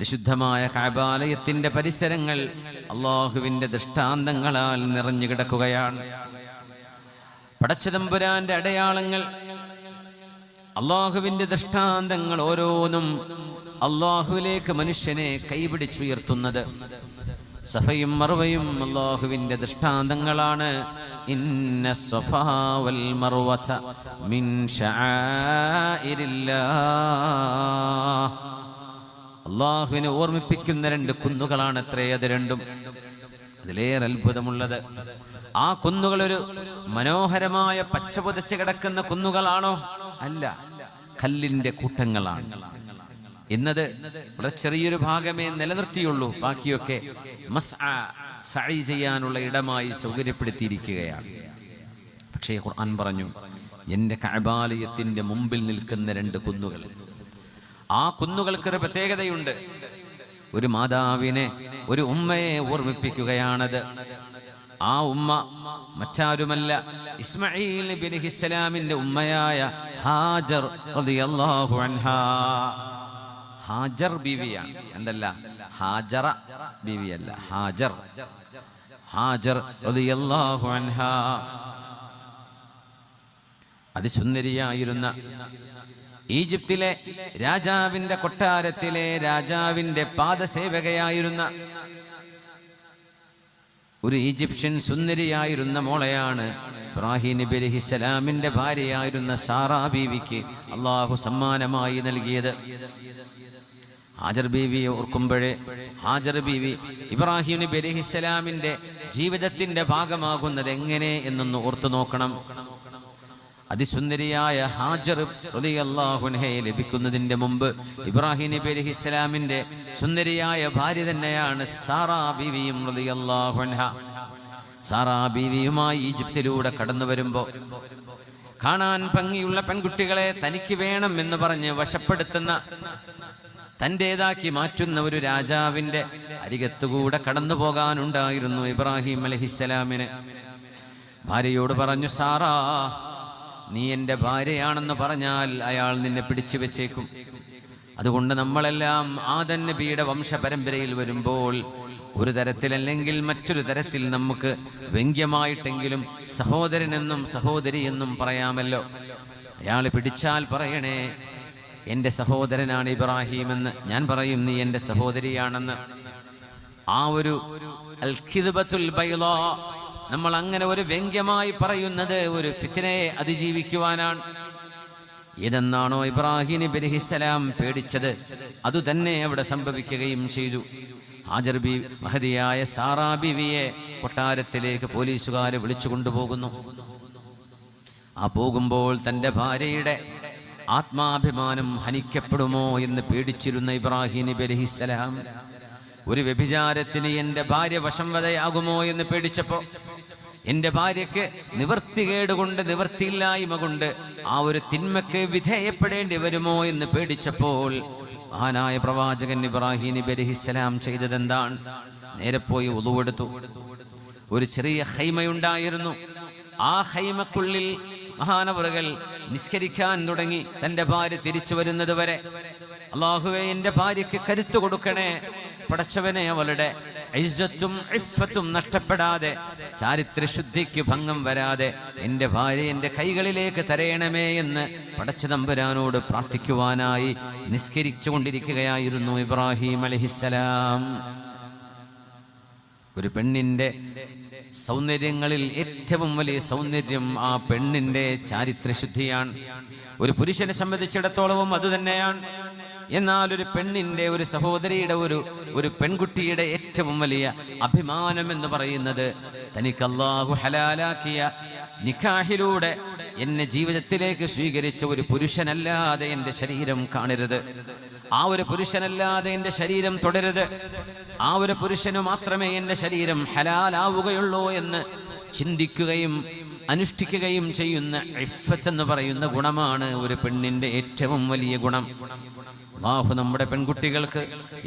പരിശുദ്ധമായ കാബാലയത്തിന്റെ പരിസരങ്ങൾ അള്ളാഹുവിന്റെ ദൃഷ്ടാന്തങ്ങളാൽ നിറഞ്ഞു കിടക്കുകയാണ്. പടച്ചതമ്പുരാന്റെ അടയാളങ്ങൾ അള്ളാഹുവിന്റെ ദൃഷ്ടാന്തങ്ങൾ ഓരോന്നും അള്ളാഹുവിലേക്ക് മനുഷ്യനെ കൈപിടിച്ചുയർത്തുന്നത്. സഫയും മറുവയും അള്ളാഹുവിന്റെ ദൃഷ്ടാന്തങ്ങളാണ്. ഇന്ന മിൻ ശആഇരില്ലാഹ് അള്ളാഹുവിനെ ഓർമ്മിപ്പിക്കുന്ന രണ്ട് കുന്നുകളാണ് അത്രേ അത് രണ്ടും. അതിലേറെ അത്ഭുതമുള്ളത്. ആ കുന്നുകൾ ഒരു മനോഹരമായ പച്ച പുതച്ച് കിടക്കുന്ന കുന്നുകളാണോ? അല്ല. കല്ലിന്റെ കൂട്ടങ്ങളാണ്. ഇന്നത് ഇവിടെ ചെറിയൊരു ഭാഗമേ നിലനിർത്തിയുള്ളൂ. ബാക്കിയൊക്കെ സഴി ചെയ്യാനുള്ള ഇടമായി സൗകര്യപ്പെടുത്തിയിരിക്കുകയാണ്. പക്ഷേ ഖുർആൻ പറഞ്ഞു എന്റെ കഴബാലയത്തിന്റെ മുമ്പിൽ നിൽക്കുന്ന രണ്ട് കുന്നുകൾ ആ കുന്നുകൾക്കൊരു പ്രത്യേകതയുണ്ട്. ഒരു മാതാവിനെ ഒരു ഉമ്മയെ ഓർമ്മിപ്പിക്കുകയാണത്. ആ ഉമ്മ മറ്റാരുമല്ല ഇസ്മായിൽ അലൈഹിസ്സലാമിന്റെ ഉമ്മയായ ഹാജർ റളിയല്ലാഹു അൻഹാ. ഹാജർ ബീവിയാണ് എന്തല്ല? ഹാജറ ബീവിയല്ല ഹാജർ. ഹാജർ റളിയല്ലാഹു അൻഹാ. അതിസുന്ദരിയായിരുന്ന ഈജിപ്തിലെ രാജാവിന്റെ കൊട്ടാരത്തിലെ രാജാവിന്റെ പാദസേവകയായിരുന്ന ഒരു ഈജിപ്ഷ്യൻ സുന്ദരിയായിരുന്ന മോളയാണ് ഇബ്രാഹിം നബി ഭാര്യയായിരുന്ന സാറാ ബീവിക്ക് അള്ളാഹു സമ്മാനമായി നൽകിയത്. ഹാജർ ബീവിയെ ഓർക്കുമ്പോഴേ ഹാജർ ബീവി ഇബ്രാഹിം നബി ജീവിതത്തിന്റെ ഭാഗമാകുന്നത് എങ്ങനെ എന്നൊന്ന് ഓർത്തു നോക്കണം. അതിസുന്ദരിയായ ഹാജർ റളിയല്ലാഹുൻഹയെ ലഭിക്കുന്നതിന്റെ മുമ്പ് ഇബ്രാഹിം നബി അലഹി ഇസ്ലാമിന്റെ സുന്ദരിയായ ഭാര്യ തന്നെയാണ് സാറാ ബിവിയും റളിയല്ലാഹുൻഹ സാറാ ബിവിയുമായി ഈജിപ്തിലൂടെ കടന്നു വരുമ്പോൾ കാണാൻ ഭംഗിയുള്ള പെൺകുട്ടികളെ തനിക്ക് വേണം എന്ന് പറഞ്ഞ് വശപ്പെടുത്തുന്ന തന്റെതാക്കി മാറ്റുന്ന ഒരു രാജാവിന്റെ അരികത്തുകൂടെ കടന്നു പോകാനുണ്ടായിരുന്നു ഇബ്രാഹിം അലഹിസ്സലാമിന് ഭാര്യയോട് പറഞ്ഞു സാറാ നീ എന്റെ ഭാര്യയാണെന്ന് പറഞ്ഞാൽ അയാൾ നിന്നെ പിടിച്ചു വെച്ചേക്കും. അതുകൊണ്ട് നമ്മളെല്ലാം ആദൻ നബിയുടെ വംശപരമ്പരയിൽ വരുമ്പോൾ ഒരു തരത്തിലല്ലെങ്കിൽ മറ്റൊരു തരത്തിൽ നമുക്ക് വ്യംഗ്യമായിട്ടെങ്കിലും സഹോദരനെന്നും സഹോദരിയെന്നും പറയാമല്ലോ. അയാൾ പിടിച്ചാൽ പറയണേ എന്റെ സഹോദരനാണ് ഇബ്രാഹിം എന്ന് ഞാൻ പറയും നീ എന്റെ സഹോദരിയാണെന്ന്. ആ ഒരു അൽ ഖിദ്ബത്തുൽ ബൈളാ നമ്മൾ അങ്ങനെ ഒരു വ്യംഗ്യമായി പറയുന്നത് ഒരു ഫിത്തിനയെ അതിജീവിക്കുവാനാണ്. ഇതെന്നാണോ ഇബ്രാഹിം നബി പേടിച്ചത്? അതുതന്നെ അവിടെ സംഭവിക്കുകയും ചെയ്തു. ഹാജർ ബി മഹതിയായ സാറാ ബിവിയെ കൊട്ടാരത്തിലേക്ക് പോലീസുകാരെ വിളിച്ചു കൊണ്ടുപോകുന്നു. ആ പോകുമ്പോൾ തന്റെ ഭാര്യയുടെ ആത്മാഭിമാനം ഹനിക്കപ്പെടുമോ എന്ന് പേടിച്ചിരുന്ന ഇബ്രാഹിം നബി ഒരു വ്യഭിചാരത്തിന് എന്റെ ഭാര്യ വശംവതയാകുമോ എന്ന് പേടിച്ചപ്പോ എന്റെ ഭാര്യക്ക് നിവർത്തികേട് കൊണ്ട് നിവർത്തിയില്ലായ്മ കൊണ്ട് ആ ഒരു തിന്മയ്ക്ക് വിധേയപ്പെടേണ്ടി വരുമോ എന്ന് പേടിച്ചപ്പോൾ മഹാനായ പ്രവാചകൻ ഇബ്രാഹിം നബി ചെയ്തതെന്താണ്? നേരെ പോയി ഒതുവെടുത്തു. ഒരു ചെറിയ ഹൈമയുണ്ടായിരുന്നു. ആ ഹൈമക്കുള്ളിൽ മഹാനവറുകൾ നിസ്കരിക്കാൻ തുടങ്ങി തന്റെ ഭാര്യ തിരിച്ചു വരുന്നത് വരെ. അള്ളാഹുവെ എന്റെ ഭാര്യക്ക് കരുത്തു കൊടുക്കണേ. പടച്ചവനെ അവളുടെ ഐശ്വത്തും ഇഫത്തും നഷ്ടപ്പെടാതെ ചാരിത്ര ശുദ്ധിക്ക് ഭംഗം വരാതെ എന്റെ ഭാര്യ എന്റെ കൈകളിലേക്ക് തരയണമേ എന്ന് പടച്ച പടച്ചതമ്പുരാനോട് പ്രാർത്ഥിക്കുവാനായി നിസ്കരിച്ചു കൊണ്ടിരിക്കുകയായിരുന്നു ഇബ്രാഹിം അലഹിസ്സലാം. ഒരു പെണ്ണിന്റെ സൗന്ദര്യങ്ങളിൽ ഏറ്റവും വലിയ സൗന്ദര്യം ആ പെണ്ണിന്റെ ചാരിത്രശുദ്ധിയാണ്. ഒരു പുരുഷനെ സംബന്ധിച്ചിടത്തോളവും അതുതന്നെയാണ്. എന്നാൽ ഒരു പെണ്ണിന്റെ ഒരു സഹോദരിയുടെ ഒരു ഒരു പെൺകുട്ടിയുടെ ഏറ്റവും വലിയ അഭിമാനം എന്ന് പറയുന്നത് തനിക്ക് അള്ളാഹു ഹലാലാക്കിയ നിഖാഹിലൂടെ എന്നെ ജീവിതത്തിലേക്ക് സ്വീകരിച്ച ഒരു പുരുഷനല്ലാതെ എന്റെ ശരീരം കാണരുത്. ആ ഒരു പുരുഷനല്ലാതെ എന്റെ ശരീരം തുടരുത്. ആ ഒരു പുരുഷന് മാത്രമേ എന്റെ ശരീരം ഹലാലാവുകയുള്ളൂ എന്ന് ചിന്തിക്കുകയും അനുഷ്ഠിക്കുകയും ചെയ്യുന്ന ഇഫത്ത് എന്ന് പറയുന്ന ഗുണമാണ് ഒരു പെണ്ണിന്റെ ഏറ്റവും വലിയ ഗുണം. അള്ളാഹു നമ്മുടെ പെൺകുട്ടികൾക്ക്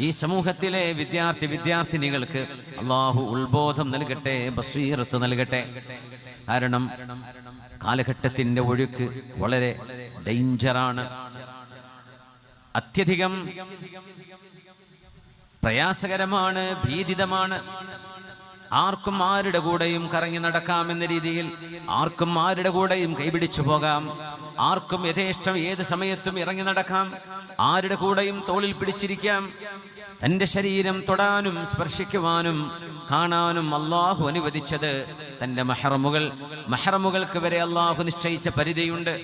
ഈ സമൂഹത്തിലെ വിദ്യാർത്ഥി വിദ്യാർത്ഥിനികൾക്ക് അള്ളാഹു ഉത്ബോധം നൽകട്ടെ ബസീറത്ത് നൽകട്ടെ. കാരണം കാലഘട്ടത്തിന്റെ ഒഴുക്ക് വളരെ ഡേഞ്ചറാണ് അത്യധികം പ്രയാസകരമാണ് ഭീതിതമാണ്. ആർക്കും ആരുടെ കൂടെയും കറങ്ങി നടക്കാമെന്ന രീതിയിൽ ആർക്കും ആരുടെ കൂടെയും കൈപിടിച്ചു പോകാം. ആർക്കും യഥേഷ്ടം ഏത് സമയത്തും ഇറങ്ങി നടക്കാം. ആരുടെ കൂടെയും തോളിൽ പിടിച്ചിരിക്കാം. തന്റെ ശരീരം തൊടാനും സ്പർശിക്കുവാനും കാണാനും അള്ളാഹു അനുവദിച്ചത് തന്റെ മഹറമുകൾ. മഹറമുകൾക്ക് വരെ അള്ളാഹു നിശ്ചയിച്ച പരിധിയുണ്ട്.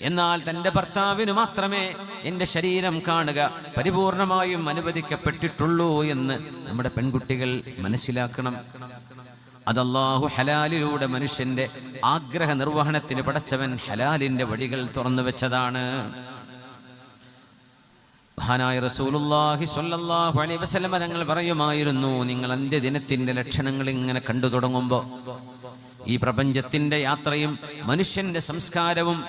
എന്നാൽ തന്റെ ഭർത്താവിന് മാത്രമേ എന്റെ ശരീരം കാണുക പരിപൂർണമായും അനുവദിക്കപ്പെട്ടിട്ടുള്ളൂ എന്ന് നമ്മുടെ പെൺകുട്ടികൾ മനസ്സിലാക്കണം. അതല്ലാഹു ഹലാലിലൂടെ മനുഷ്യന്റെ ആഗ്രഹ നിർവഹണത്തിന് പടച്ചവൻ ഹലാലിന്റെ വഴികൾ തുറന്നു വെച്ചതാണ്. മഹാനായ റസൂലുള്ളാഹി സ്വല്ലല്ലാഹു അലൈഹി വസല്ലമ തങ്ങൾ പറയുമായിരുന്നു നിങ്ങൾ അന്ത്യദിനത്തിന്റെ ലക്ഷണങ്ങൾ ഇങ്ങനെ കണ്ടു തുടങ്ങുമ്പോൾ ഈ പ്രപഞ്ചത്തിന്റെ യാത്രയും മനുഷ്യന്റെ സംസ്കാരവും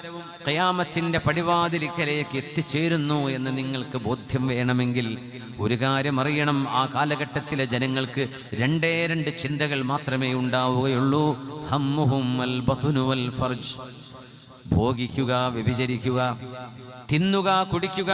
കയാമത്തിന്റെ പടിവാതിലിക്കലേക്ക് എത്തിച്ചേരുന്നു എന്ന് നിങ്ങൾക്ക് ബോധ്യം വേണമെങ്കിൽ ഒരു കാര്യം അറിയണം. ആ കാലഘട്ടത്തിലെ ജനങ്ങൾക്ക് രണ്ടേ രണ്ട് ചിന്തകൾ മാത്രമേ ഉണ്ടാവുകയുള്ളൂ. ഫർജ്. ഭോഗിക്കുക വ്യഭിചരിക്കുക. തിന്നുക കുടിക്കുക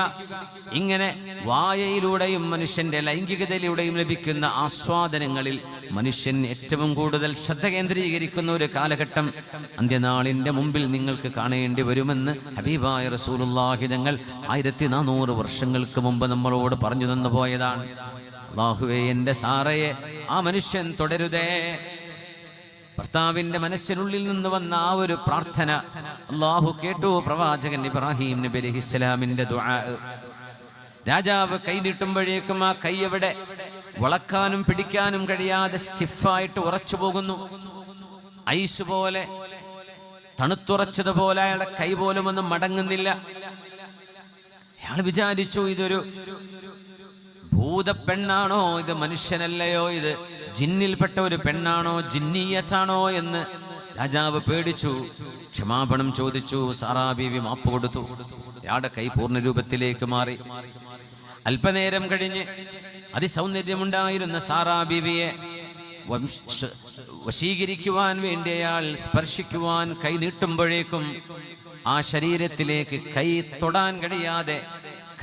ഇങ്ങനെ വായയിലൂടെയും മനുഷ്യന്റെ ലൈംഗികതയിലൂടെയും ലഭിക്കുന്ന ആസ്വാദനങ്ങളിൽ മനുഷ്യൻ ഏറ്റവും കൂടുതൽ ശ്രദ്ധ കേന്ദ്രീകരിക്കുന്ന ഒരു കാലഘട്ടം അന്ത്യനാളിന്റെ മുമ്പിൽ നിങ്ങൾക്ക് കാണേണ്ടി വരുമെന്ന് ഹബീബായ റസൂലുള്ളാഹി തങ്ങൾ ആയിരത്തി നാനൂറ് വർഷങ്ങൾക്ക് മുമ്പ് നമ്മളോട് പറഞ്ഞു തന്നു പോയതാണ്. അള്ളാഹുവേ എന്റെ സാറയെ ആ മനുഷ്യൻ തുടരുതേ. ഭർത്താവിന്റെ മനസ്സിനുള്ളിൽ നിന്ന് വന്ന ആ ഒരു പ്രാർത്ഥന അള്ളാഹു കേട്ടു പ്രവാചകൻ ഇബ്രാഹിം നബി അലഹിസ്സലാമിന്റെ രാജാവ് കൈ നീട്ടുമ്പോഴേക്കും ആ കൈ എവിടെ വളക്കാനും പിടിക്കാനും കഴിയാതെ സ്റ്റിഫായിട്ട് ഉറച്ചു പോകുന്നു. ഐസ് പോലെ തണുത്തുറച്ചതുപോലെ അയാളുടെ കൈ പോലും ഒന്നും മടങ്ങുന്നില്ല. അയാൾ വിചാരിച്ചു ഇതൊരു ഭൂതപ്പെണ്ണാണോ ഇത് മനുഷ്യനല്ലയോ ഇത്? ജിന്നിൽപ്പെട്ട ഒരു പെണ്ണാണോ ജിന്നീയത്താണോ എന്ന് രാജാവ് പേടിച്ചു. ക്ഷമാപണം ചോദിച്ചു സാറാ ബീവി മാപ്പ് കൊടുത്തു. അയാളുടെ കൈ പൂർണ രൂപത്തിലേക്ക് മാറി. അല്പനേരം കഴിഞ്ഞ് അതിസൗന്ദര്യമുണ്ടായിരുന്ന സാറാ ബീവിയെ വംശ- വശീകരിക്കുവാൻ വേണ്ടി അയാൾ സ്പർശിക്കുവാൻ കൈ നീട്ടുമ്പോഴേക്കും ആ ശരീരത്തിലേക്ക് കൈ തൊടാൻ കഴിയാതെ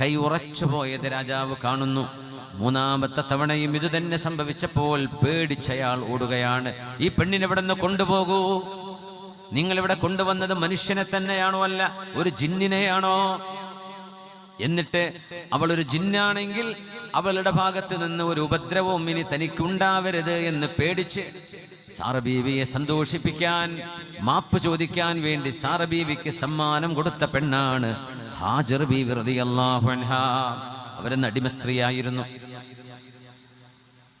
കൈ ഉറച്ചുപോയത് രാജാവ് കാണുന്നു. മൂന്നാമത്തെ തവണയും ഇത് തന്നെ സംഭവിച്ചപ്പോൾ പേടിച്ചയാൾ ഓടുകയാണ്. ഈ പെണ്ണിനെ ഇവിടെ നിന്ന് കൊണ്ടുപോകൂ? നിങ്ങൾ ഇവിടെ കൊണ്ടുവന്നത് മനുഷ്യനെ തന്നെയാണോ അല്ല ഒരു ജിന്നിനെയാണോ? എന്നിട്ട് അവൾ ഒരു ജിന്നാണെങ്കിൽ അവളുടെ ഭാഗത്ത് നിന്ന് ഒരു ഉപദ്രവവും ഇനി തനിക്കുണ്ടാവരുത് എന്ന് പേടിച്ച് സാറബീവിയെ സന്തോഷിപ്പിക്കാൻ മാപ്പ് ചോദിക്കാൻ വേണ്ടി സാറബീവിക്ക് സമ്മാനം കൊടുത്ത പെണ്ണാണ് ഹാജർ ബീവി റളിയല്ലാഹു അൻഹാ. അവരെന്ന് അടിമ സ്ത്രീയായിരുന്നു.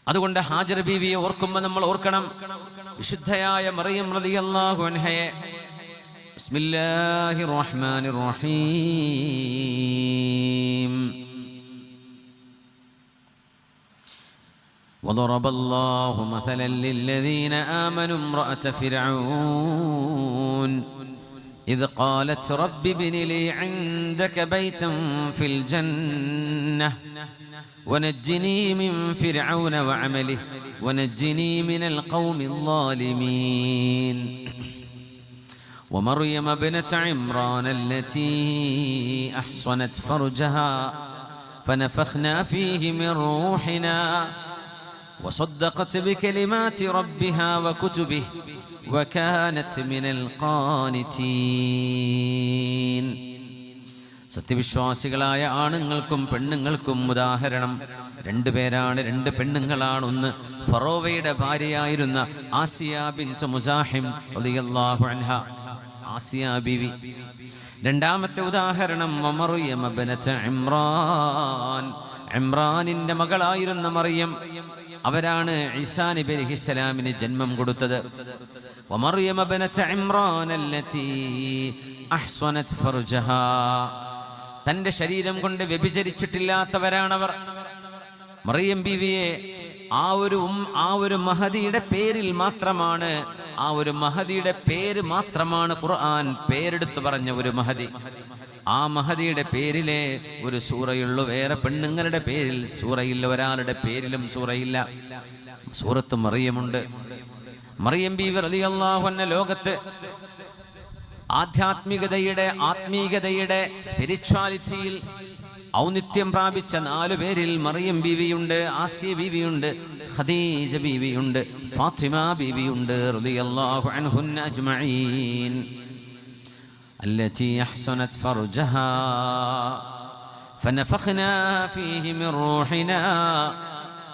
അതുകൊണ്ട് ഹാജർ ബീവിയെ ഓർക്കുമ്പോൾ നമ്മൾ ഓർക്കണം വിശുദ്ധയായ മറിയം റളിയല്ലാഹു അൻഹയെ ബിസ്മില്ലാഹിർ റഹ്മാനിർ റഹീം وضرب الله مثلا للذين آمنوا امرأة فرعون إذ قالت رب ابن لي عندك بيتا في الجنة ونجني من فرعون وعمله ونجني من القوم الظالمين. ومريم ابنة عمران التي أحصنت فرجها فنفخنا فيه من روحنا وصدقت بكلمات ربها وكتبه وكانت من القانتين. സത്യവിശ്വാസികളായ ആണുങ്ങൾക്കും പെണ്ണുങ്ങൾക്കും ഉദാഹരണം. രണ്ടുപേരാണ് രണ്ട് പെണ്ണുങ്ങളാണ്. ഒന്ന് ഫറോവയുടെ ഭാര്യയായിരുന്ന ആസിയ അൻഹ. ആസിയ ബിവി. രണ്ടാമത്തെ ഉദാഹരണം ഇമ്രാനിന്റെ മകളായിരുന്ന മറിയം. അവരാണ് ഇസാനി നബി ജന്മം കൊടുത്തത്. ഇമ്രാൻ അല്ലത്തി അഹ്സനത് ഫർജഹ. തന്റെ ശരീരം കൊണ്ട് വ്യഭിചരിച്ചിട്ടില്ലാത്തവരാണവർ. മറിയം ബീവിയെ ആ ഒരു ആ ഒരു മഹദിയുടെ പേരിൽ മാത്രമാണ് ആ ഒരു മഹദിയുടെ പേര് മാത്രമാണ് ഖുർആൻ പേരെടുത്തു പറഞ്ഞ ഒരു മഹദി. ആ മഹദിയുടെ പേരിലെ ഒരു സൂറയുള്ളൂ. വേറെ പെണ്ണുങ്ങളുടെ പേരിൽ സൂറയില്ല ഒരാളുടെ പേരിലും സൂറയില്ല. സൂറത്ത് മറിയമുണ്ട്. മറിയം ബീവി റളിയല്ലാഹു അൻഹ ലോകത്ത് ആധ്യാത്മികതയുടെ ആത്മീകതയുടെ സ്പിരിച്വാലിറ്റിയിൽ ഔന്നിത്യം പ്രാപിച്ച നാലു പേരിൽ മറിയം ബീവിയുണ്ട് ആസിയ ബീവിയുണ്ട് ഖദീജ ബീവിയുണ്ട് ഫാത്തിമ ബീവിയുണ്ട് റളിയല്ലാഹു അൻഹുന്ന അജ്മഈൻ التي أحسنت فرجها فنفخنا فيه من روحنا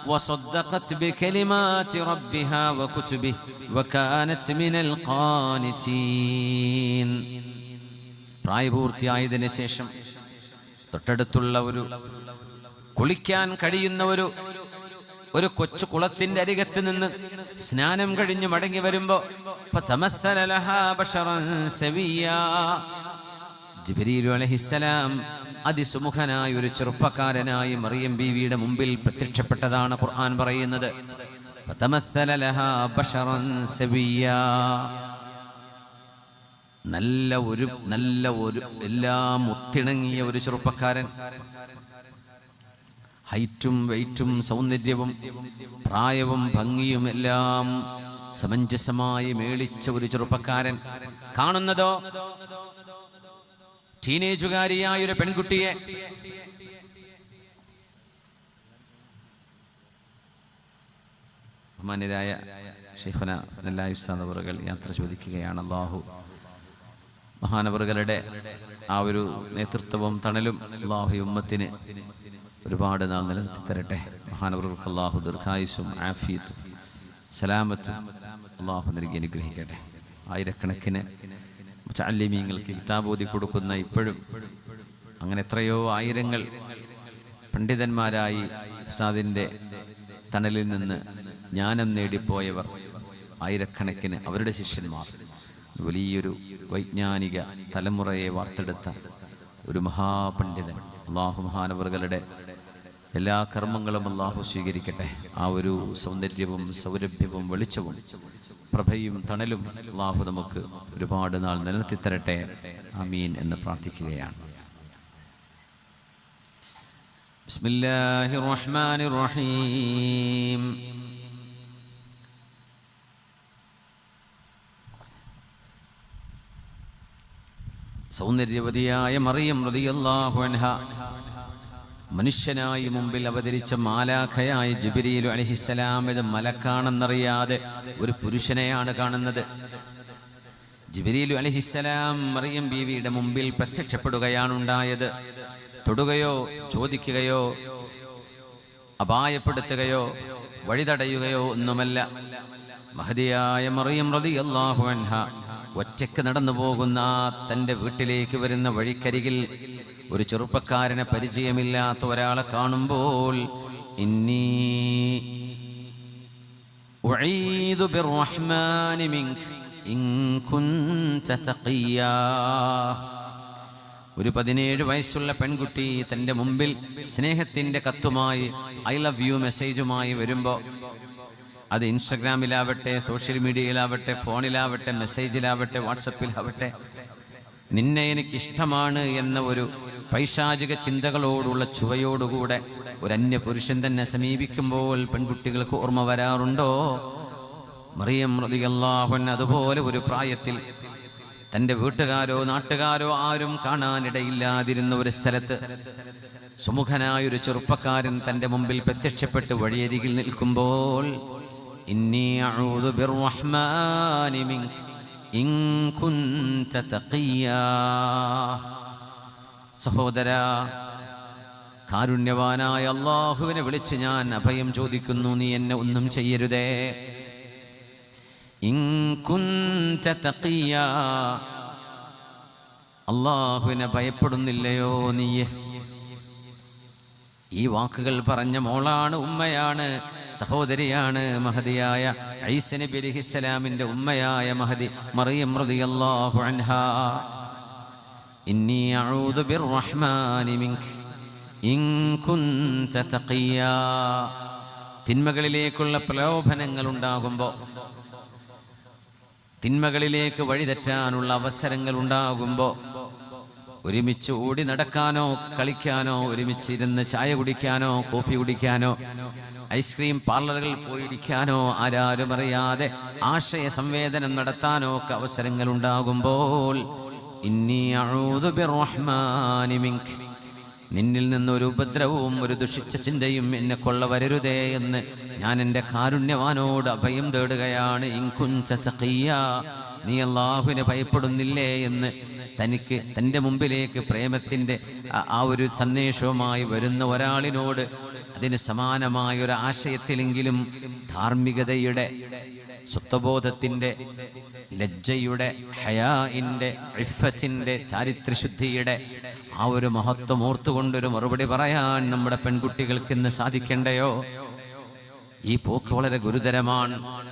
وصدقت بكلمات ربها وكتبه وكانت من القانتين പ്രായപൂർത്തിയായതിനു ശേഷം തൊട്ടടുത്തുള്ള ഒരു കുളിക്കാൻ കഴിയുന്ന ഒരു ഒരു കൊച്ചു കുളത്തിന്റെ അരികത്ത് നിന്ന് സ്നാനം കഴിഞ്ഞ് മടങ്ങി വരുമ്പോ ഫതമസ്സല ലഹാ അതിസുമുഖനായ ഒരു ചെറുപ്പക്കാരനായി മറിയം ബീവിയുടെ മുമ്പിൽ പ്രത്യക്ഷപ്പെട്ടതാണ് ഖുർആൻ പറയുന്നത്. നല്ല ഒരു നല്ല ഒരു എല്ലാം ഒത്തിണങ്ങിയ ഒരു ചെറുപ്പക്കാരൻ. ഹൈറ്റും വെയിറ്റും സൗന്ദര്യവും പ്രായവും ഭംഗിയും എല്ലാം സമഞ്ജസമായി മേളിച്ച ഒരു ചെറുപ്പക്കാരൻ. കാണുന്നതോ? ടീനേജുകാരിയായ ഒരു പെൺകുട്ടിയെ ബഹുമാന്യരായ ഷെയ്ഖുന നെല്ലായുസാദവറുകൾ യാത്ര ചോദിക്കുകയാണ്. അള്ളാഹു മഹാനവറുകളുടെ ആ ഒരു നേതൃത്വവും തണലും അള്ളാഹു ഉമ്മത്തിന് ഒരുപാട് നാൾ നിലനിർത്തി തരട്ടെ. മഹാനവറുകൾക്ക് അള്ളാഹു ദീർഘായുസും ആഫിയത്തും സലാമത്തും അള്ളാഹു നൽകി അനുഗ്രഹിക്കട്ടെ. ആയിരക്കണക്കിന് ചാല്യമീങ്ങൾക്ക് കിതാബോധി കൊടുക്കുന്ന ഇപ്പോഴും. അങ്ങനെ എത്രയോ ആയിരങ്ങൾ പണ്ഡിതന്മാരായി ഉസ്താദിന്റെ തണലിൽ നിന്ന് ജ്ഞാനം നേടിപ്പോയവർ ആയിരക്കണക്കിന് അവരുടെ ശിഷ്യന്മാർ. വലിയൊരു വൈജ്ഞാനിക തലമുറയെ വാർത്തെടുത്ത ഒരു മഹാപണ്ഡിതൻ അള്ളാഹു മഹാനവറുകളുടെ എല്ലാ കർമ്മങ്ങളും അള്ളാഹു സ്വീകരിക്കട്ടെ. ആ ഒരു സൗന്ദര്യവും സൗരഭ്യവും വെളിച്ചവും പ്രഭയും തണലും അള്ളാഹു നമുക്ക് ഒരുപാട് നാൾ നിലനിർത്തിത്തരട്ടെ. അമീൻ എന്ന് പ്രാർത്ഥിക്കുകയാണ്. റഹീം സൗന്ദര്യവതിയായ മറിയം റളിയല്ലാഹു അൻഹ മനുഷ്യനായി മുമ്പിൽ അവതരിച്ച മാലാഖയായ ജബിരിയിൽ അലഹിസ്സലാം ഇത് മലക്കാണെന്നറിയാതെ ഒരു പുരുഷനെയാണ് കാണുന്നത്. ജിബിരിയിലു അലഹിസ്സലാം മറിയം ബീവിയുടെ മുമ്പിൽ പ്രത്യക്ഷപ്പെടുകയാണ് ഉണ്ടായത്. തൊടുകയോ ചോദിക്കുകയോ അപായപ്പെടുത്തുകയോ വഴിതടയുകയോ ഒന്നുമല്ല. മഹതിയായ മറിയം റളിയല്ലാഹു അൻഹ ഒറ്റയ്ക്ക് നടന്നു പോകുന്ന തന്റെ വീട്ടിലേക്ക് വരുന്ന വഴിക്കരികിൽ ഒരു ചെറുപ്പക്കാരനെ പരിചയമില്ലാത്ത ഒരാളെ കാണുമ്പോൾ ഒരു പതിനേഴ് വയസ്സുള്ള പെൺകുട്ടി തന്റെ മുമ്പിൽ സ്നേഹത്തിന്റെ കത്തുമായി ഐ ലവ് യു മെസ്സേജുമായി വരുമ്പോൾ അത് ഇൻസ്റ്റഗ്രാമിലാവട്ടെ സോഷ്യൽ മീഡിയയിലാവട്ടെ ഫോണിലാവട്ടെ മെസ്സേജിലാവട്ടെ വാട്സപ്പിലാവട്ടെ നിന്നെ എനിക്ക് ഇഷ്ടമാണ് എന്ന ഒരു പൈശാചിക ചിന്തകളോടുള്ള ചുവയോടുകൂടെ ഒരു അന്യ പുരുഷൻ തന്നെ സമീപിക്കുമ്പോൾ പെൺകുട്ടികൾക്ക് ഓർമ്മ വരാറുണ്ടോ? മറിയം റളിയല്ലാഹുൻ അതുപോലെ ഒരു പ്രായത്തിൽ തന്റെ വീട്ടുകാരോ നാട്ടുകാരോ ആരും കാണാനിടയില്ലാതിരുന്ന ഒരു സ്ഥലത്ത് സുമുഖനായ ഒരു ചെറുപ്പക്കാരൻ തന്റെ മുമ്പിൽ പ്രത്യക്ഷപ്പെട്ട് വഴിയരികിൽ നിൽക്കുമ്പോൾ ഇന്നി സഹോദര കാരുണ്യവാനായ അള്ളാഹുവിനെ വിളിച്ച് ഞാൻ അഭയം ചോദിക്കുന്നു നീ എന്നെ ഒന്നും ചെയ്യരുതേ. അള്ളാഹുവിനെ ഭയപ്പെടുന്നില്ലയോ നീയെ. ഈ വാക്കുകൾ പറഞ്ഞ മോളാണ് ഉമ്മയാണ് സഹോദരിയാണ് മഹതിയായ ഐസനബി അലിഹിസ്സലാമിന്റെ ഉമ്മയായ മഹതി മറിയം റളിയല്ലാഹു അൻഹാ. ഇന്നി അഊദു بالرحمن منك ഇൻ كنت تقيا തിന്മകളിലേക്കുള്ള പ്രലോഭനങ്ങൾ ഉണ്ടാകുമ്പോൾ തിന്മകളിലേക്ക് വഴിതെറ്റാനുള്ള അവസരങ്ങൾ ഉണ്ടാകുമ്പോൾ ഒരുമിച്ച് ഓടി നടക്കാനോ കളിക്കാനോ ഒരുമിച്ച് ഇരുന്ന് ചായ കുടിക്കാനോ കോഫി കുടിക്കാനോ ഐസ്ക്രീം പാർലറുകളിൽ പോയിരിക്കാനോ ആരാരും അറിയാതെ ആശയ സംവേദനം നടത്താനോ ഒക്കെ അവസരങ്ങൾ ഉണ്ടാകുമ്പോൾ ഇന്നി അഊദു ബിർറഹ്മാനി മിൻക നിന്നിൽ നിന്നൊരു ഉപദ്രവവും ഒരു ദുഷിച്ച ചിന്തയും എന്നെ കൊള്ള വരരുതേ എന്ന് ഞാൻ എന്റെ കാരുണ്യവാനോട് അഭയം തേടുകയാണ് ഇൻകുഞ്ച. നീ അള്ളാഹുവിനെ ഭയപ്പെടുന്നില്ലേ എന്ന് തനിക്ക് തന്റെ മുമ്പിലേക്ക് പ്രേമത്തിന്റെ ആ ഒരു സന്ദേശവുമായി വരുന്ന ഒരാളിനോട് അതിന് സമാനമായ ഒരു ആശയത്തിലെങ്കിലും ധാർമ്മികതയുടെ സ്വത്വബോധത്തിന്റെ ലജ്ജയുടെ ഹയാഇന്റെ ഇഫത്തിന്റെ ചാരിത്രശുദ്ധിയുടെ ആ ഒരു മഹത്വം ഓർത്തുകൊണ്ടൊരു മറുപടി പറയാൻ നമ്മുടെ പെൺകുട്ടികൾക്ക് ഇന്ന് സാധിക്കണ്ടയോ? ഈ പോക്ക് വളരെ ഗുരുതരമാണ്.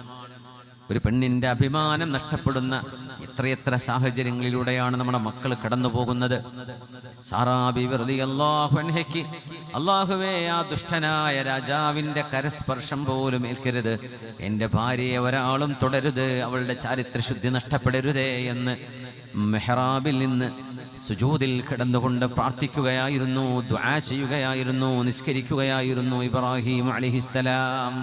ഒരു പെണ്ണിന്റെ അഭിമാനം നഷ്ടപ്പെടുന്ന എത്രയെത്ര സാഹചര്യങ്ങളിലൂടെയാണ് നമ്മുടെ മക്കൾ കടന്നു പോകുന്നത് സാറാബി വെറുതി അള്ളാഹുഹയ്ക്ക് അള്ളാഹുവേ ആ ദുഷ്ടനായ രാജാവിന്റെ കരസ്പർശം പോലും ഏൽക്കരുത്. എന്റെ ഭാര്യയെ ഒരാളും തുടരുത് അവളുടെ ചാരിത്രശുദ്ധി നഷ്ടപ്പെടരുതേ എന്ന് മെഹ്റാബിൽ നിന്ന് സുജൂതിൽ കിടന്നുകൊണ്ട് പ്രാർത്ഥിക്കുകയായിരുന്നു ദ്വാ ചെയ്യുകയായിരുന്നു നിസ്കരിക്കുകയായിരുന്നു ഇബ്രാഹിം അലിഹിസ്സലാം.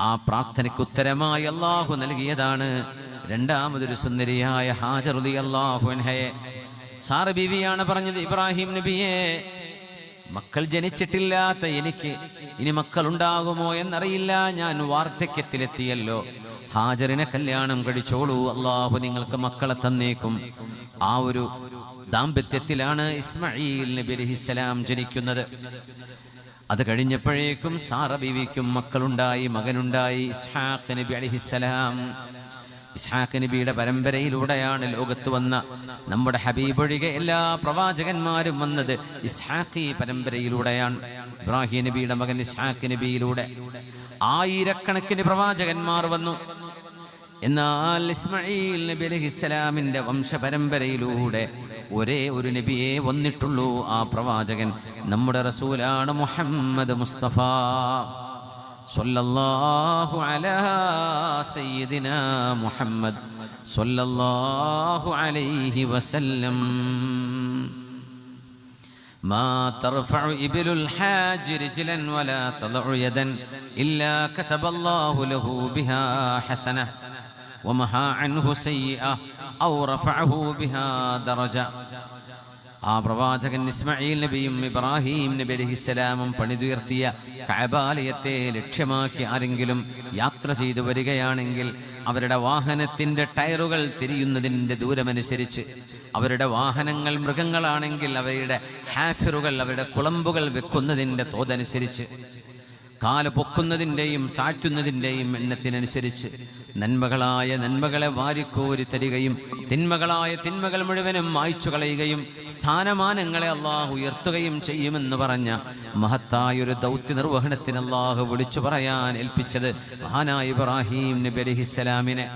ആ പ്രാർത്ഥനയ്ക്ക് ഉത്തരമായി അള്ളാഹു നൽകിയതാണ്. രണ്ടാമതൊരു സുന്ദരിയായ ഹാജറുദി അള്ളാഹു അൻഹയെ സാറ് ബീവിയാണ് പറഞ്ഞത് ഇബ്രാഹിം നബിയെ മക്കൾ ജനിച്ചിട്ടില്ലാത്ത എനിക്ക് ഇനി മക്കൾ ഉണ്ടാകുമോ എന്നറിയില്ല ഞാൻ വാർദ്ധക്യത്തിലെത്തിയല്ലോ. ഹാജറിനെ കല്യാണം കഴിച്ചോളൂ അള്ളാഹു നിങ്ങൾക്ക് മക്കളെ തന്നേക്കും. ആ ഒരു ദാമ്പത്യത്തിലാണ് ഇസ്മായിൽ നബി അലഹിസ്സലാം ജനിക്കുന്നത്. അത് കഴിഞ്ഞപ്പോഴേക്കും സാറ ബീവിക്കും മക്കളുണ്ടായി മകനുണ്ടായി ഇസ്ഹാഖ് നബി അലിഹിസ്സലാം ഇസ്ഹാഖ് നബിയുടെ പരമ്പരയിലൂടെയാണ് ലോകത്ത് വന്ന നമ്മുടെ ഹബീബ് ഒഴികെ എല്ലാ പ്രവാചകന്മാരും വന്നത് ഇസ്ഹാഖി പരമ്പരയിലൂടെയാണ്. ഇബ്രാഹിം നബിയുടെ മകൻ ഇസ്ഹാഖ് നബിയിലൂടെ. ആയിരക്കണക്കിന് പ്രവാചകന്മാർ വന്നു. എന്നാൽ ഇസ്മായിൽ നബി അലഹിസ്സലാമിന്റെ വംശപരമ്പരയിലൂടെ ഒരേ ഒരു നബിയെ വന്നിട്ടുള്ളൂ ആ പ്രവാചകൻ. നമ്മുടെ റസൂലാണ് മുഹമ്മദ് മുസ്തഫ. صلى الله على سيدنا محمد صلى الله عليه وسلم. ما ترفع إبل الحاج رجلا ولا تضع يدا إلا كتب الله له بها حسنة ومها عنه سيئة أو رفعه بها درجة. ആ പ്രവാചകൻ ഇസ്മായിൽ നബിയും ഇബ്രാഹിം നബി അലഹിസ്സലാമും പണിതുയർത്തിയ കഅബാലയത്തെ ലക്ഷ്യമാക്കി ആരെങ്കിലും യാത്ര ചെയ്തു വരികയാണെങ്കിൽ അവരുടെ വാഹനത്തിന്റെ ടയറുകൾ തിരിയുന്നതിന്റെ ദൂരമനുസരിച്ച് അവരുടെ വാഹനങ്ങൾ മൃഗങ്ങളാണെങ്കിൽ അവയുടെ ഹാഫിറുകൾ അവരുടെ കുളമ്പുകൾ വെക്കുന്നതിന്റെ തോതനുസരിച്ച് കാൽ പൊക്കുന്നതിന്റെയും താഴ്ത്തുന്നതിന്റെയും എണ്ണത്തിനനുസരിച്ച് നന്മകളായ നന്മകളെ വാരിക്കോരി തരികയും തിന്മകളായ തിന്മകൾ മുഴുവനും മായ്ച്ചു കളയുകയും സ്ഥാനമാനങ്ങളെ അള്ളാഹു ഉയർത്തുകയും ചെയ്യുമെന്ന് പറഞ്ഞ മഹത്തായൊരു ദൗത്യ നിർവഹണത്തിന് അള്ളാഹു വിളിച്ചു പറയാൻ ഏൽപ്പിച്ചത് മഹാനായ ഇബ്രാഹിം നബി അലഹിസ്സലാമിനെ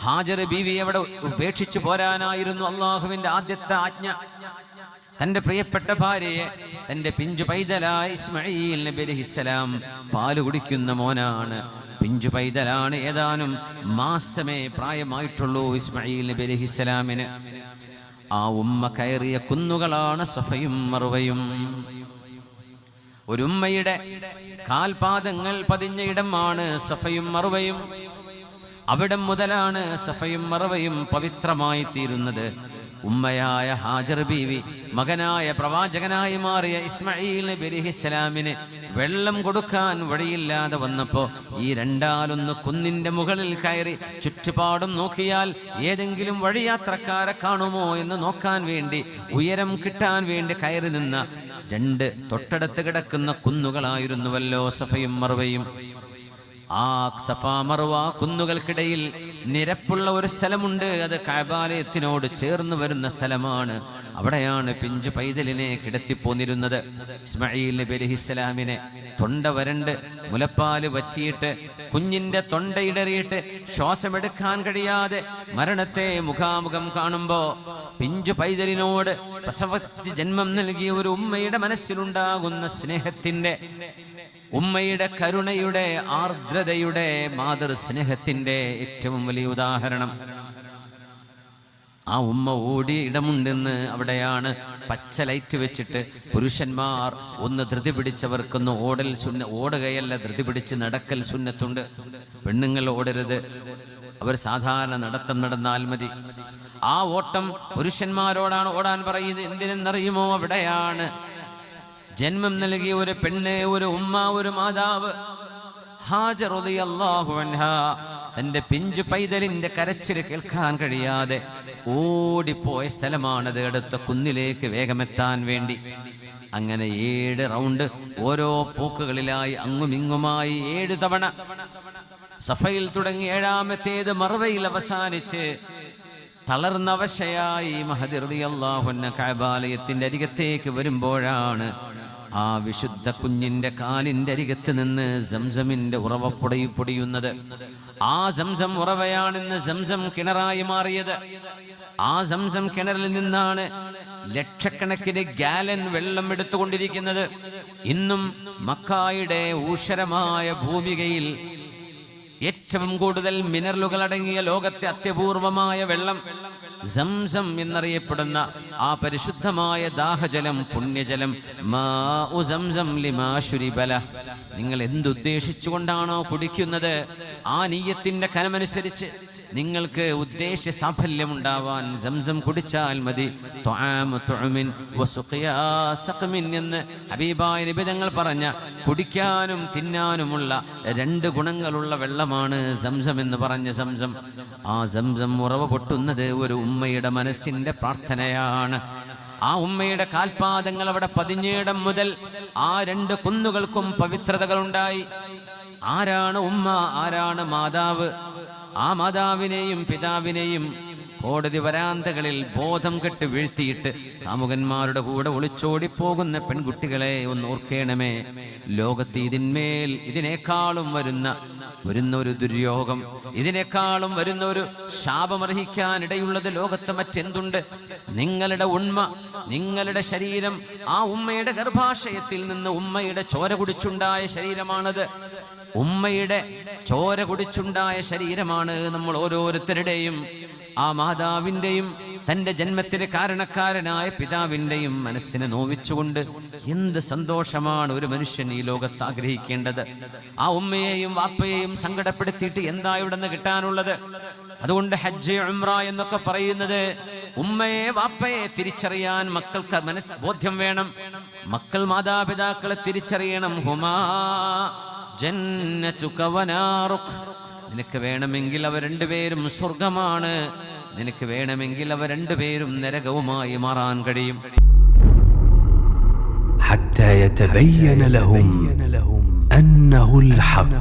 ഹാജർ ബീവി അവിടെ ഉപേക്ഷിച്ചു പോരാനായിരുന്നു അള്ളാഹുവിന്റെ ആദ്യത്തെ ആജ്ഞ? തന്റെ പ്രിയപ്പെട്ട ഭാര്യയെ തന്റെ പിഞ്ചു പൈതലായ ഇസ്മായിൽ നബി അലൈഹിസ്സലാം പാൽ കുടിക്കുന്ന മോനാണ്. പിഞ്ചു പൈതലാണ് ഏതാനും മാസമേ പ്രായമായിട്ടുള്ളൂ ഇസ്മായിൽ നബി അലൈഹിസ്സലാമിന് ആ ഉമ്മ കയറിയ കുന്നുകളാണ് സഫയും മറുവയും. ഒരുമ്മയുടെ കാൽപാദങ്ങൾ പതിഞ്ഞ ഇടമാണ് സഫയും മറുവയും. അവിടം മുതലാണ് സഫയും മറവയും പവിത്രമായി തീരുന്നത്. ഉമ്മയായ ഹാജർ ബീവി മകനായ പ്രവാചകനായി മാറിയ ഇസ്മയിൽ നബി അലിഹിസ്സലാമിന് വെള്ളം കൊടുക്കാൻ വഴിയില്ലാതെ വന്നപ്പോ ഈ രണ്ടാലൊന്ന് കുന്നിന്റെ മുകളിൽ കയറി ചുറ്റുപാടും നോക്കിയാൽ ഏതെങ്കിലും വഴിയാത്രക്കാരെ കാണുമോ എന്ന് നോക്കാൻ വേണ്ടി ഉയരം കിട്ടാൻ വേണ്ടി കയറി നിന്ന രണ്ട് തൊട്ടടുത്ത് കിടക്കുന്ന കുന്നുകളായിരുന്നുവല്ലോ സഫയും മറുവയും ആ സഫാ മറുവ കുന്നുകൾക്കിടയിൽ നിരപ്പുള്ള ഒരു സ്ഥലമുണ്ട്. അത് കഴബാലയത്തിനോട് ചേർന്ന് വരുന്ന സ്ഥലമാണ്. അവിടെയാണ് പിഞ്ചു പൈതലിനെ കിടത്തിപ്പോന്നിരുന്നത്. ഇസ്മായിൽ നബി തൊണ്ട വരണ്ട് മുലപ്പാൽ വറ്റിയിട്ട് കുഞ്ഞിന്റെ തൊണ്ടയിടറിയിട്ട് ശ്വാസമെടുക്കാൻ കഴിയാതെ മരണത്തെ മുഖാമുഖം കാണുമ്പോ പിഞ്ചു പൈതലിനോട് പ്രസവിച്ച് ജന്മം നൽകിയ ഒരു ഉമ്മയുടെ മനസ്സിലുണ്ടാകുന്ന സ്നേഹത്തിന്റെ ഉമ്മയുടെ കരുണയുടെ ആർദ്രതയുടെ മാതൃസ്നേഹത്തിന്റെ ഏറ്റവും വലിയ ഉദാഹരണം. ആ ഉമ്മ ഓടി ഇടമുണ്ടെന്ന് അവിടെയാണ് പച്ച ലൈറ്റ് വെച്ചിട്ട് പുരുഷന്മാർ ഒന്ന് ധൃതി പിടിച്ചവർക്കൊന്ന് ഓടൽ സുന്ന ഓടുകയല്ല ധൃതി പിടിച്ച് നടക്കൽ സുന്നത്തുണ്ട്. പെണ്ണുങ്ങൾ ഓടരുത്. അവർ സാധാരണ നടത്തം നടന്നാൽ മതി. ആ ഓട്ടം പുരുഷന്മാരോടാണ് ഓടാൻ പറയുന്നത്. എന്തിനെന്നറിയുമോ? അവിടെയാണ്. ജന്മം നൽകിയ ഒരു പെണ്ണ് ഒരു ഉമ്മ ഒരു മാതാവ്. ഹാജർ അൻഹാ. തന്റെ പിഞ്ചു പൈതലിന്റെ കരച്ചിൽ കേൾക്കാൻ കഴിയാതെ ഓടിപ്പോയ സ്ഥലമാണത് അടുത്ത കുന്നിലേക്ക് വേഗമെത്താൻ വേണ്ടി. അങ്ങനെ ഏഴ് റൗണ്ട് ഓരോ പൂക്കുകളിലായി അങ്ങുമിങ്ങുമായി ഏഴ് തവണ. സഫയിൽ തുടങ്ങി ഏഴാമത്തേത് മറവയിൽ അവസാനിച്ച് തളർന്നവശയായി മഹദിർദി അള്ളാഹുന്ന കഴബാലയത്തിന്റെ അരികത്തേക്ക് വരുമ്പോഴാണ് ആ വിശുദ്ധ കുഞ്ഞിന്റെ കാലിന്റെ അരികത്ത് നിന്ന് സംസമിന്റെ ഉറവ പൊടയി പൊടിയുന്നത്. ആ സംസം ഉറവയാണെന്ന് സംസം കിണറായി മാറിയത്. ആ സംസം കിണറിൽ നിന്നാണ് ലക്ഷക്കണക്കിന് ഗാലൻ വെള്ളം എടുത്തുകൊണ്ടിരിക്കുന്നത്. ഇന്നും മക്കായുടെ ഊഷരമായ ഭൂമികയിൽ ഏറ്റവും കൂടുതൽ മിനറലുകൾ അടങ്ങിയ ലോകത്തെ അത്യപൂർവമായ വെള്ളം സംസം എന്നറിയപ്പെടുന്ന ആ പരിശുദ്ധമായ ദാഹജലം പുണ്യജലം മാഉ സംസം ലിമാ നിങ്ങൾ എന്തുദ്ദേശിച്ചുകൊണ്ടാണോ കുടിക്കുന്നത്? ആ നീയത്തിന്റെ കനമനുസരിച്ച്. നിങ്ങൾക്ക് ഉദ്ദേശ സാഫല്യം ഉണ്ടാവാൻ സംസം കുടിച്ചാൽ മതി. എന്ന് ഹബീബായ നിബിതങ്ങൾ പറഞ്ഞ കുടിക്കാനും തിന്നാനുമുള്ള രണ്ട് ഗുണങ്ങളുള്ള വെള്ളമാണ് സംസം എന്ന് പറഞ്ഞ സംസം. ആ സംസം ഉറവ പൊട്ടുന്നത് ഒരു ഉമ്മയുടെ മനസ്സിന്റെ പ്രാർത്ഥനയാണ്. ആ ഉമ്മയുടെ കാൽപാദങ്ങൾ അവിടെ പതിഞ്ഞിടം മുതൽ ആ രണ്ട് കുന്നുകൾക്കും പവിത്രതകളുണ്ടായി. ആരാണ് ഉമ്മ ആരാണ് മാതാവ്? ആ മാതാവിനെയും പിതാവിനെയും കോടതി വരാന്തകളിൽ ബോധം കെട്ട് വീഴ്ത്തിയിട്ട് കാമുകന്മാരുടെ കൂടെ ഒളിച്ചോടി പോകുന്ന പെൺകുട്ടികളെ ഒന്ന് ഓർക്കേണമേ. ലോകത്ത് ഇതിന്മേൽ ഇതിനേക്കാളും വരുന്ന വരുന്ന ഒരു ദുര്യോഗം ഇതിനേക്കാളും വരുന്ന ഒരു ശാപമർഹിക്കാൻ ഇടയുള്ളത് ലോകത്ത് മറ്റെന്തുണ്ട്? നിങ്ങളുടെ ഉണ്മ നിങ്ങളുടെ ശരീരം ആ ഉമ്മയുടെ ഗർഭാശയത്തിൽ നിന്ന് ഉമ്മയുടെ ചോര കുടിച്ചുണ്ടായ ശരീരമാണത്. ഉമ്മയുടെ ചോര കുടിച്ചുണ്ടായ ശരീരമാണ് നമ്മൾ ഓരോരുത്തരുടെയും ആ മാതാവിന്റെയും തന്റെ ജന്മത്തിന് കാരണക്കാരനായ പിതാവിന്റെയും മനസ്സിനെ നോവിച്ചുകൊണ്ട് എന്ത് സന്തോഷമാണ് ഒരു മനുഷ്യൻ ഈ ലോകത്ത് ആഗ്രഹിക്കേണ്ടത്. ആ ഉമ്മയെയും വാപ്പയെയും സങ്കടപ്പെടുത്തിയിട്ട് എന്താ ഇവിടെ നിന്ന് കിട്ടാനുള്ളത്? അതുകൊണ്ട് ഹജ്ജ് ഉംറ എന്നൊക്കെ പറയുന്നത് ഉമ്മയെ വാപ്പയെ തിരിച്ചറിയാൻ മക്കൾക്ക് മനസ് ബോധ്യം വേണം. മക്കൾ മാതാപിതാക്കളെ തിരിച്ചറിയണം. ഹുമാ. ജന്നതുക വനാറുക്. നിനക്ക് വേണമെങ്കിൽ അവ രണ്ടുപേരും സ്വർഗമാണ് നിനക്ക് വേണമെങ്കിൽ അവ രണ്ടുപേരും നരകവുമായി മാറാൻ കഴിയും حتى يتبين لهم أنه الحق